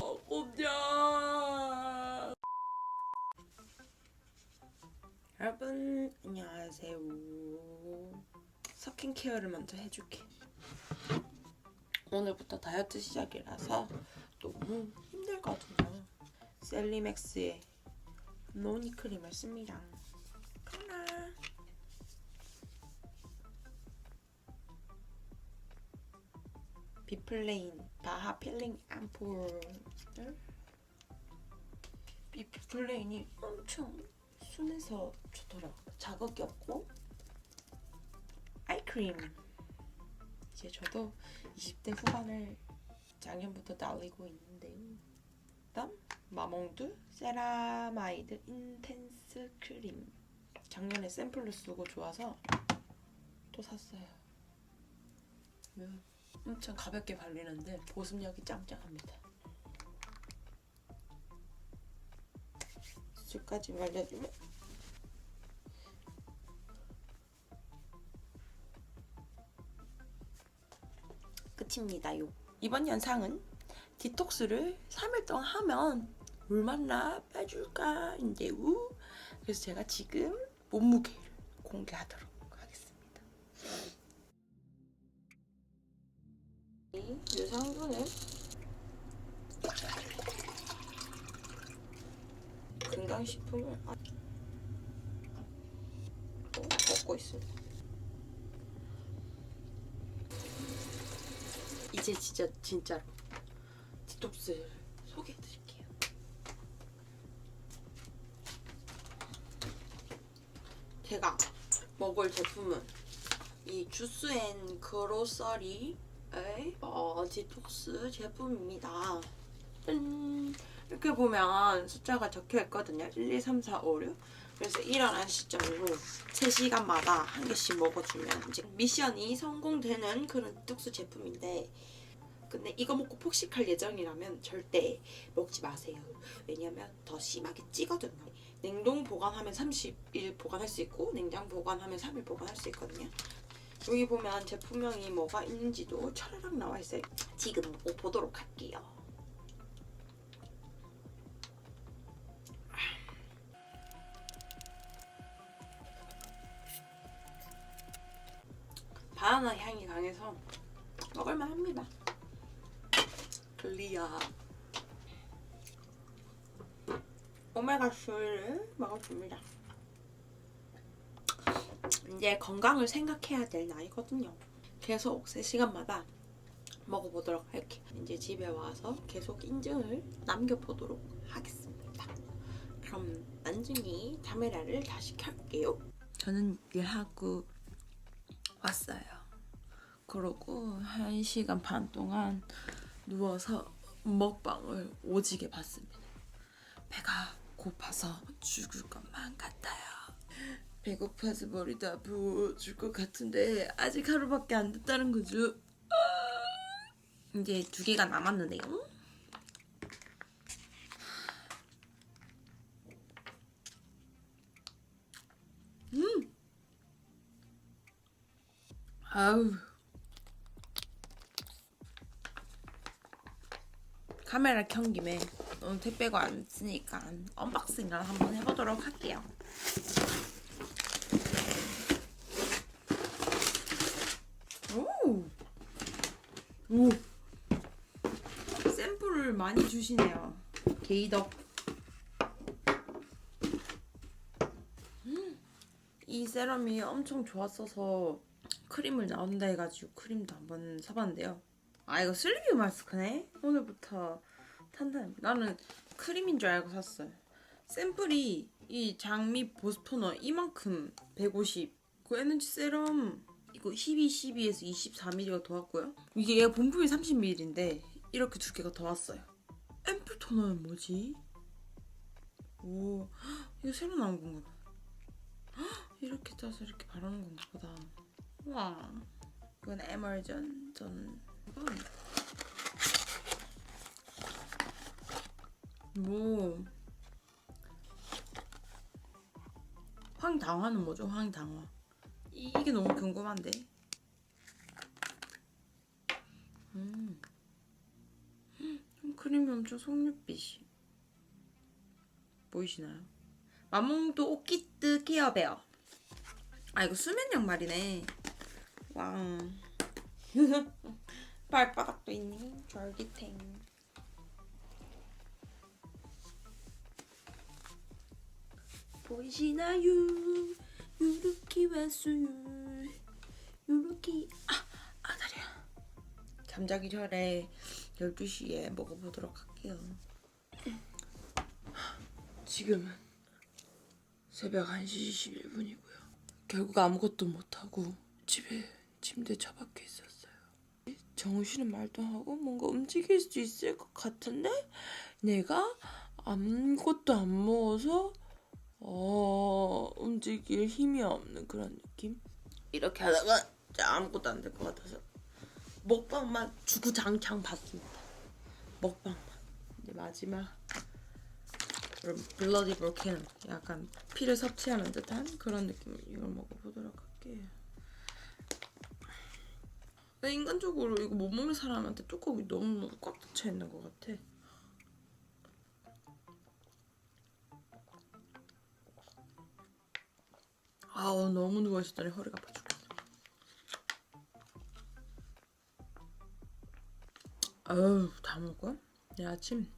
어, 꼼짝. 여러분 안녕하세요. 스킨 케어를 먼저 해줄게. 오늘부터 다이어트 시작이라서 너무 힘들거든요. 셀리맥스의 노니 크림을 씁니다. 비플레인 바하 필링 앰플. 비플레인이 엄청 순해서 좋더라고요 자극이 없고 아이크림. 이제 저도 20대 후반을 작년부터 달리고 있는데요. 다음 마몽드 세라마이드 인텐스 크림. 작년에 샘플로 쓰고 좋아서 또 샀어요. 왜? 엄청 가볍게 발리는데 보습력이 짱짱합니다. 수까지 발려주면 끝입니다요. 이번 영상은 디톡스를 3일 동안 하면 얼마나 빠질까인데요. 그래서 제가 지금 몸무게를 공개하도록 건강식품을 아- 또 먹고 있습니다. 이제 진짜 진짜로 디톡스를 소개해드릴게요. 제가 먹을 제품은 이 주스 앤 그로서리의 어, 디톡스 제품입니다. 짠! 이렇게 보면 숫자가 적혀 있거든요. 1, 2, 3, 4, 5, 6. 그래서 일어난 시점으로 3시간마다 한 개씩 먹어주면 이제 미션이 성공되는 그런 디톡스 제품인데 근데 이거 먹고 폭식할 예정이라면 절대 먹지 마세요. 왜냐면 더 심하게 찌거든요. 냉동 보관하면 30일 보관할 수 있고 냉장 보관하면 3일 보관할 수 있거든요. 여기 보면 제품명이 뭐가 있는지도 차라락 나와 있어요. 지금 뭐 보도록 할게요. 바나나 향이 강해서 먹을만 합니다. 클리어. 오메가 3를 먹어줍니다. 이제 건강을 생각해야 될 나이거든요. 계속 3시간마다 먹어보도록 할게요. 이제 집에 와서 계속 인증을 남겨보도록 하겠습니다. 그럼 나중에 카메라를 다시 켤게요. 저는 일하고 왔어요. 그러고 1시간 반 동안 누워서 먹방을 오지게 봤습니다. 배가 고파서 죽을 것만 같아요. 배고파서 머리 다 부어줄 것 같은데 아직 하루밖에 안 됐다는 거죠. 아! 이제 두 개가 남았는데요. 음. 아우. 카메라 켠 김에 오늘 택배가 안 쓰니까 언박싱을 한번 해보도록 할게요. 오! 오! 샘플을 많이 주시네요. 게이덕. 음, 이 세럼이 엄청 좋았어서 크림을 나온다 해가지고 크림도 한번 사봤는데요. 아 이거 슬리피 마스크네? 오늘부터 탄탄. 나는 크림인 줄 알고 샀어요. 샘플이 이 장미 보스토너 이만큼 150. 그 에너지 세럼 이거 12, 12에서 24ml가 더 왔고요. 이게 얘가 본품이 30ml인데 이렇게 두 개가 더 왔어요. 앰플 토너는 뭐지? 오, 헉, 이거 새로 나온 건가 봐. 헉, 이렇게 짜서 이렇게 바르는 건가 보다. 와, 이건 에멀전 전. 뭐 황당화는 뭐죠? 황당화. 이- 이게 너무 궁금한데. 음. 맘몽이 엄청 속눈빛이 보이시나요? 맘몽도 오키트 케어 베어 아 이거 수면 양말이네 와 발바닥도 있네. 쫄깃탱. 보이시나요? 유루키 왔어요. 유루키 아 아 다리야. 잠자기 전에 12시에 먹어보도록 할게요. 지금은 새벽 1시 21분이고요. 결국 아무것도 못하고 집에 침대 처박혀 있었어요 정우 씨는 말도 하고 뭔가 움직일 수 있을 것 같은데 내가 아무것도 안 먹어서 어 움직일 힘이 없는 그런 느낌? 이렇게 하다가 아무것도 안 될 것 같아서 먹방만 주구장창 봤습니다. 먹방만. 이제 마지막 블러디 볼케노 약간 피를 섭취하는 듯한 그런 느낌 이걸 먹어보도록 할게요 근데 인간적으로 이거 못 먹는 사람한테 뚜껑이 너무 꽉 닫혀 있는 것 같아. 아우 너무 누워 있었더니 허리가 아파 죽겠어 아우 다 먹고 내일 아침.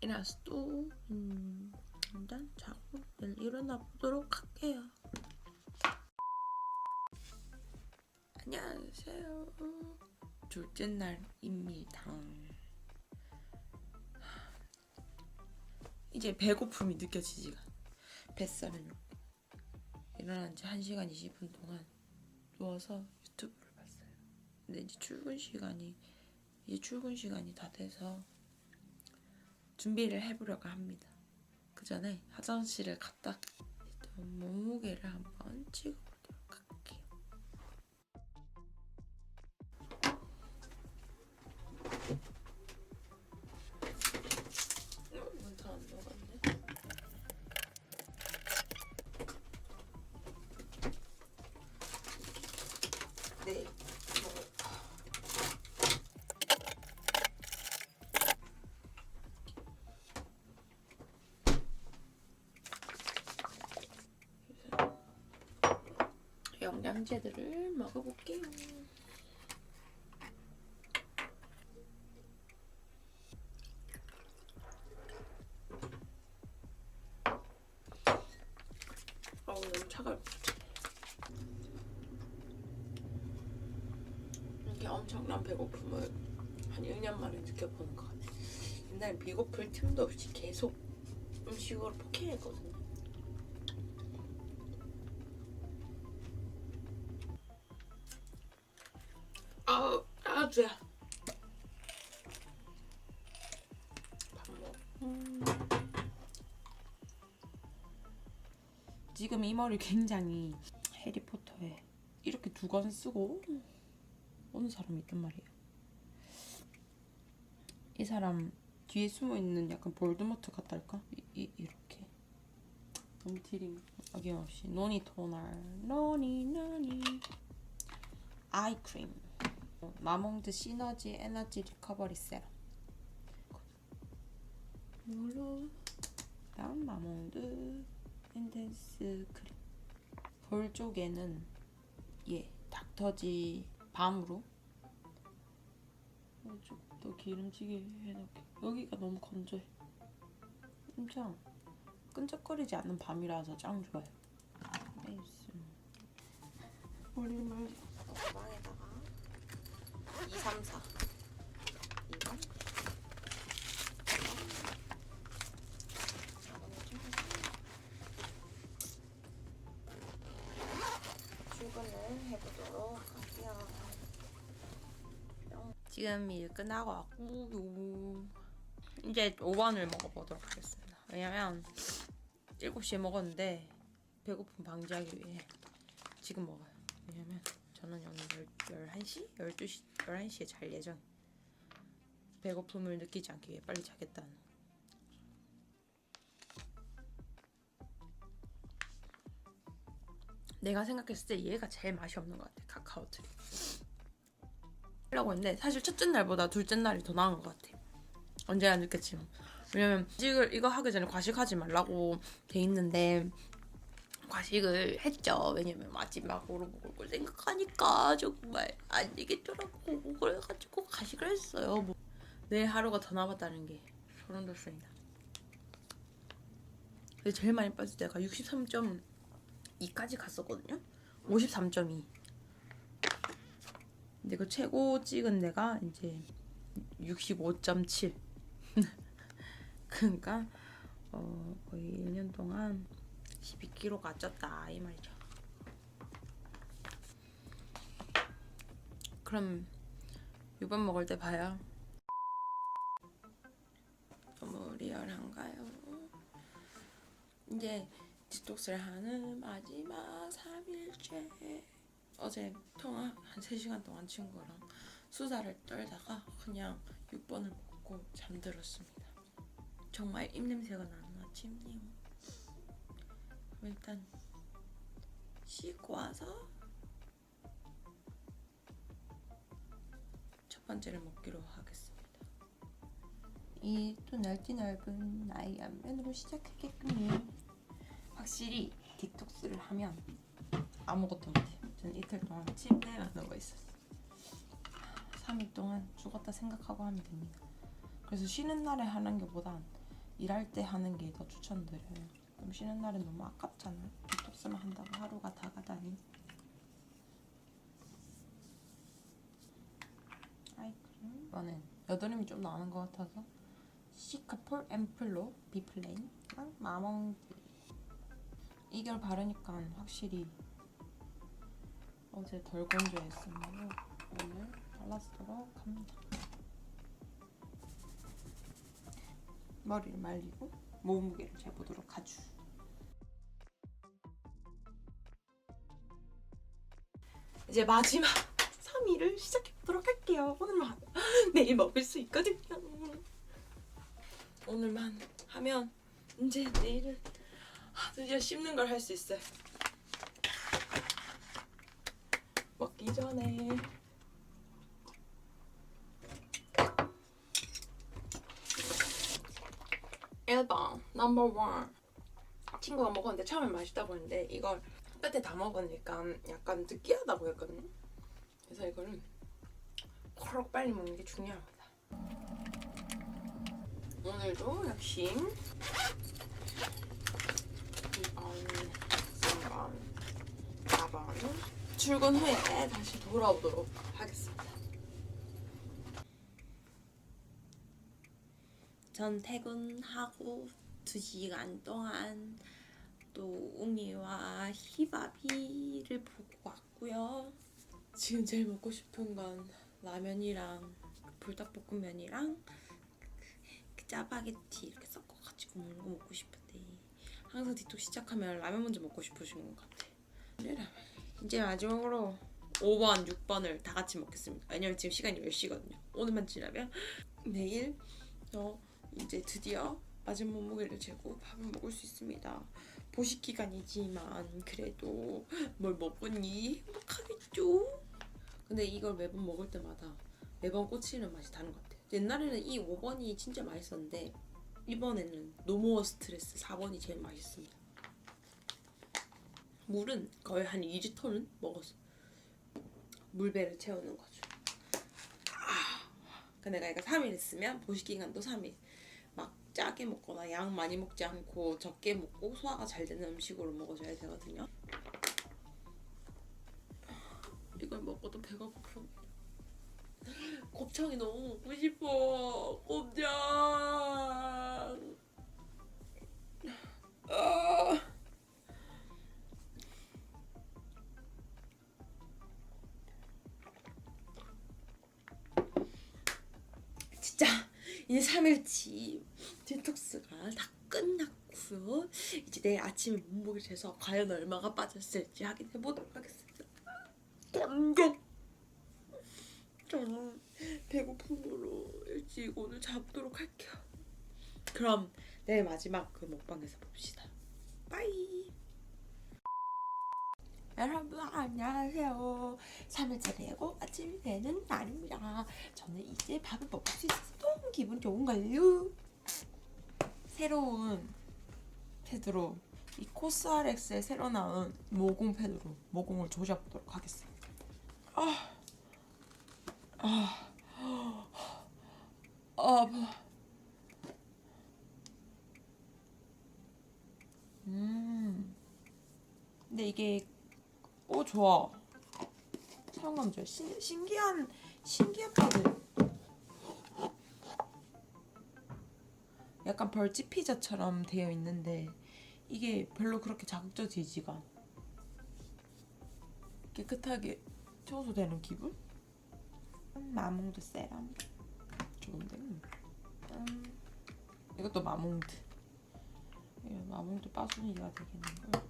일어나서 또 음, 일단 자고 일어나 보도록 할게요 안녕하세요 둘째 날입니다 이제 배고픔이 느껴지지가 이렇게 일어난 지 1시간 20분 동안 누워서 유튜브를 봤어요. 근데 이제 출근 시간이 이제 출근 시간이 다 돼서 준비를 해보려고 합니다. 그 전에 화장실을 갔다 몸무게를 한번 찍어 영양제들을 먹어볼게요. 어우 너무 같아. 이렇게 엄청난 배고픔을 한 1년 만에 느껴보는 것 같아. 옛날에 배고플 틈도 없이 계속 음식으로 폭행했거든요. 음. 지금 이 머리 굉장히 해리포터에 이렇게 두권 쓰고 오는 사람이 있단 말이에요. 이 사람 뒤에 숨어 있는 약간 볼드모트 같달까? 이, 이 이렇게 너무 티링 어김없이 노니 토너 노니 노니 아이크림 마몽드 시너지 에너지 리커버리 세럼 물로 다음 마몽드 인텐스 크림 볼 쪽에는 예 닥터지 밤으로. 좀더 기름지게 해놓게. 여기가 너무 건조해. 엄청 끈적거리지 않는 밤이라서 짱 좋아요. 에이스 머리를 가방에다가 2, 3, 4 이거 출근을 해보도록 할게요. 지금 일 끝나고 왔고 이제 5번을 먹어보도록 하겠습니다. 왜냐면 7시에 먹었는데 배고픔 방지하기 위해 지금 먹어요. 왜냐면 저는 오늘 11시? 12시, 11시에 잘 예정. 배고픔을 느끼지 않기 위해 빨리 자겠다는. 내가 생각했을 때 얘가 제일 맛이 없는 것 같아. 카카오 트리. 하려고 했는데 사실 첫째 날보다 둘째 날이 더 나은 것 같아. 언제나 느꼈지만 왜냐면 과식을 이거 하기 전에 과식하지 말라고 돼 있는데 과식을 했죠. 왜냐면 마지막으로 먹을 걸 생각하니까 정말 안 되겠더라고. 그래가지고 과식을 했어요. 뭐. 내일 하루가 더 남았다는 게 소름 돋습니다. 제일 많이 빠질 때가 63.2까지 갔었거든요. 53.2. 근데 그 최고 찍은 데가 이제 65.7. 그러니까 어, 거의 1년 동안 12kg가 쪘다 이 말이죠. 그럼 유반 먹을 때 봐요. 너무 리얼한가요? 이제 디톡스를 하는 마지막 3일째 어제 통화 한 3시간 동안 친구랑 수다를 떨다가 그냥 6번을 먹고 잠들었습니다. 정말 입냄새가 나는 아침이네요. 그럼 일단 씻고 와서 첫 번째를 먹기로 하겠습니다. 이또 넓디 넓은 나의 안면으로 시작하겠군요. 확실히 디톡스를 하면 아무것도 못해. 전 이틀 동안 침대에만 누워 있었어. 3일 동안 죽었다 생각하고 하면 됩니다. 그래서 쉬는 날에 하는 게보단 일할 때 하는 게 더 추천드려요. 좀 쉬는 날은 너무 아깝잖아요. 디톡스만 한다고 하루가 다 가다니. 아이 크림. 이거는 여드름이 좀 나는 것 같아서 시카폴 앰플로 비플레인랑 마몽드 이걸 바르니까 확실히 어제 덜 건조했으므로 오늘 발라주도록 합니다. 머리를 말리고 몸무게를 재보도록 하죠. 이제 마지막 3일을 시작해보도록 할게요. 오늘만 내일 먹을 수 있거든요. 오늘만 하면 이제 내일은 아, 드디어 씹는 걸 할 수 있어요. 먹기 전에 일번 넘버 원 친구가 먹었는데 처음에 맛있다고 했는데 이걸 끝에 다 먹으니까 약간 느끼하다고 했거든요. 그래서 이거는 코록 빨리 먹는 게 중요합니다. 오늘도 역시 2번, 3번, 4번 출근 후에 다시 돌아오도록 하겠습니다. 전 퇴근하고 2시간 동안 또 웅이와 히바비를 보고 왔고요. 지금 제일 먹고 싶은 건 라면이랑 불닭볶음면이랑 그 짜파게티 이렇게 섞어가지고 먹는 거 먹고 싶은데 항상 디톡 시작하면 라면 먼저 먹고 싶으신 것 같아요. 이제 라면. 이제 마지막으로 5번, 6번을 다 같이 먹겠습니다. 왜냐면 지금 시간이 10시거든요. 오늘만 지나면 내일 어, 이제 드디어 마지막 몸무게를 재고 밥을 먹을 수 있습니다. 보식 기간이지만 그래도 뭘 먹으니 행복하겠죠? 근데 이걸 매번 먹을 때마다 매번 꽂히는 맛이 다른 것 같아요. 옛날에는 이 5번이 진짜 맛있었는데 이번에는 노모어 스트레스 4번이 제일 맛있습니다. 물은 거의 한 2리터는 먹었어. 물배를 채우는 거죠. 아, 근데 내가 이거 3일 했으면 보식 기간도 3일. 막 짜게 먹거나 양 많이 먹지 않고 적게 먹고 소화가 잘 되는 음식으로 먹어줘야 되거든요. 이걸 먹어도 배가 고파. 곱창이 너무 먹고 싶어. 곱창. 아. 진짜 이제 3일치 디톡스가 다 끝났고요. 이제 내일 아침에 몸무게 재서 과연 얼마가 빠졌을지 확인해 보도록 하겠습니다. 감격. 저는 배고픔으로 일찍 오늘 자보도록 할게요. 그럼 내일 마지막 그 먹방에서 봅시다. 빠이. 여러분 안녕하세요 3일째 되고 아침이 되는 날입니다 저는 이제 밥을 먹을 수 있어서 너무 기분 좋은걸요 새로운 패드로 이 코스알엑스의 새로 나온 모공 패드로 모공을 조져보도록 하겠습니다 아, 아, 아, 아파 음. 근데 이게 오 좋아. 사용감 좋아. 신, 신기한 신기한 파드. 약간 벌집 피자처럼 되어 있는데 이게 별로 그렇게 자극적이지가. 깨끗하게 청소되는 기분? 마몽드 세럼 좋은데. 음. 이것도 마몽드. 예, 마몽드 빠순이가 되겠는걸.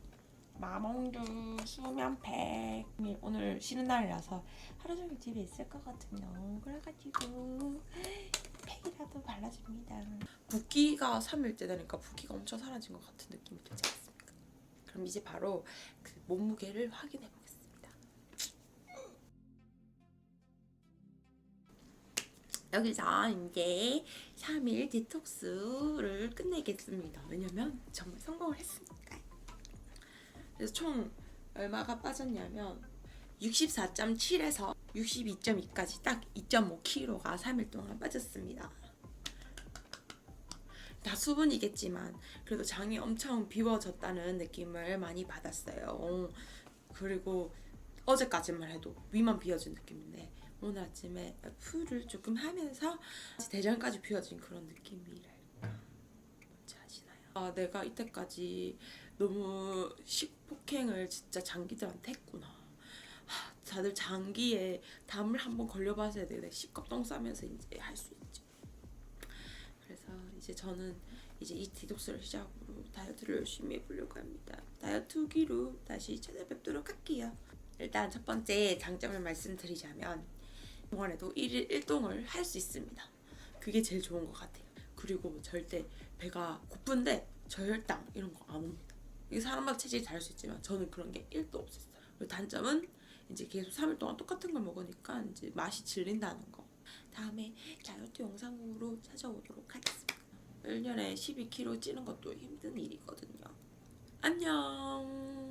마몽드 수면팩. 오늘 쉬는 날이라서 하루 종일 집에 있을 거거든요. 그래가지고 팩이라도 발라줍니다. 붓기가 3일째 되니까 붓기가 엄청 사라진 것 같은 느낌이 들지 않습니까? 그럼 이제 바로 그 몸무게를 확인해 보겠습 여기서 이제 3일 디톡스를 끝내겠습니다. 왜냐면 정말 성공을 했으니까. 그래서 총 얼마가 빠졌냐면 64.7에서 62.2까지 딱 2.5kg가 3일 동안 빠졌습니다. 다 수분이겠지만 그래도 장이 엄청 비워졌다는 느낌을 많이 받았어요. 그리고 어제까지만 해도 위만 비워진 느낌인데 오늘 아침에 풀을 조금 하면서 대장까지 비워진 그런 느낌이랄까. 뭔지 아시나요? 아 내가 이때까지 너무 식폭행을 진짜 장기들한테 했구나. 하, 다들 장기에 담을 한번 걸려봐서야 돼 식겁똥 싸면서 이제 할 수 있지. 그래서 이제 저는 이제 이 디톡스를 시작으로 다이어트를 열심히 해보려고 합니다. 다이어트 후기로 다시 찾아뵙도록 할게요. 일단 첫 번째 장점을 말씀드리자면 동안에도 1일 1동을 할 수 있습니다. 그게 제일 좋은 것 같아요. 그리고 절대 배가 고픈데 저혈당 이런 거 안 옵니다. 이게 사람마다 체질이 다를 수 있지만 저는 그런 게 1도 없었어요. 그리고 단점은 이제 계속 3일 동안 똑같은 걸 먹으니까 이제 맛이 질린다는 거. 다음에 다이어트 영상으로 찾아오도록 하겠습니다. 1년에 12kg 찌는 것도 힘든 일이거든요. 안녕.